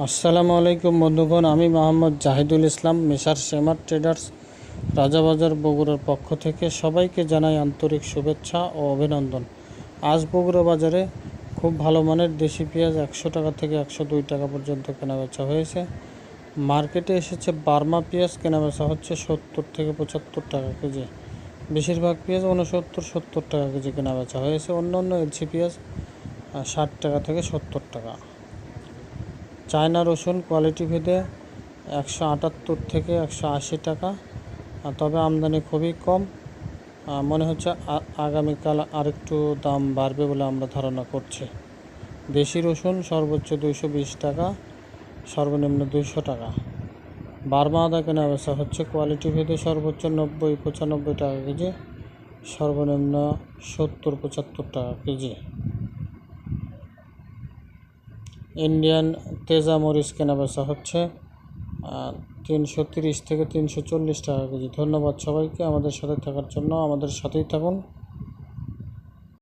আসসালামু আলাইকুম বন্ধুগণ, আমি মোহাম্মদ জাহিদুল ইসলাম মেসার সেমার ট্রেডার্স, রাজাবাজার বগুড়ার পক্ষ থেকে সবাইকে জানাই আন্তরিক শুভেচ্ছা ও অভিনন্দন। আজ বগুড়া বাজারে খুব ভালো মানের দেশি পেঁয়াজ একশো টাকা থেকে একশো দুই টাকা পর্যন্ত কেনাবেচা হয়েছে। মার্কেটে এসেছে বার্মা পেঁয়াজ, কেনাবেচা হচ্ছে সত্তর থেকে পঁচাত্তর টাকা কেজি। বেশিরভাগ পেঁয়াজ উনসত্তর সত্তর টাকা কেজি কেনাবেচা হয়েছে। অন্য অন্য এলসি পেঁয়াজ ষাট টাকা থেকে সত্তর টাকা। চায়না রসুন কোয়ালিটি ভেদে একশো আটাত্তর থেকে একশো আশি টাকা। তবে আমদানি খুবই কম। মনে হচ্ছে আগামীকাল আরেকটু দাম বাড়বে বলে আমরা ধারণা করছি। দেশি রসুন সর্বোচ্চ দুইশো বিশ টাকা, সর্বনিম্ন দুইশো টাকা। বার্মা আদা কেনা বেচা হচ্ছে কোয়ালিটি ভেদে সর্বোচ্চ নব্বই পঁচানব্বই টাকা কেজি, সর্বনিম্ন সত্তর পঁচাত্তর টাকা কেজি। ইন্ডিয়ান তেজা মরিচ কেনা বেচা হচ্ছে। তিনশো তিরিশ থেকে তিনশো চল্লিশ টাকা কেজি। ধন্যবাদ সবাইকে আমাদের সাথে থাকার জন্য। আমাদের সাথেই থাকুন।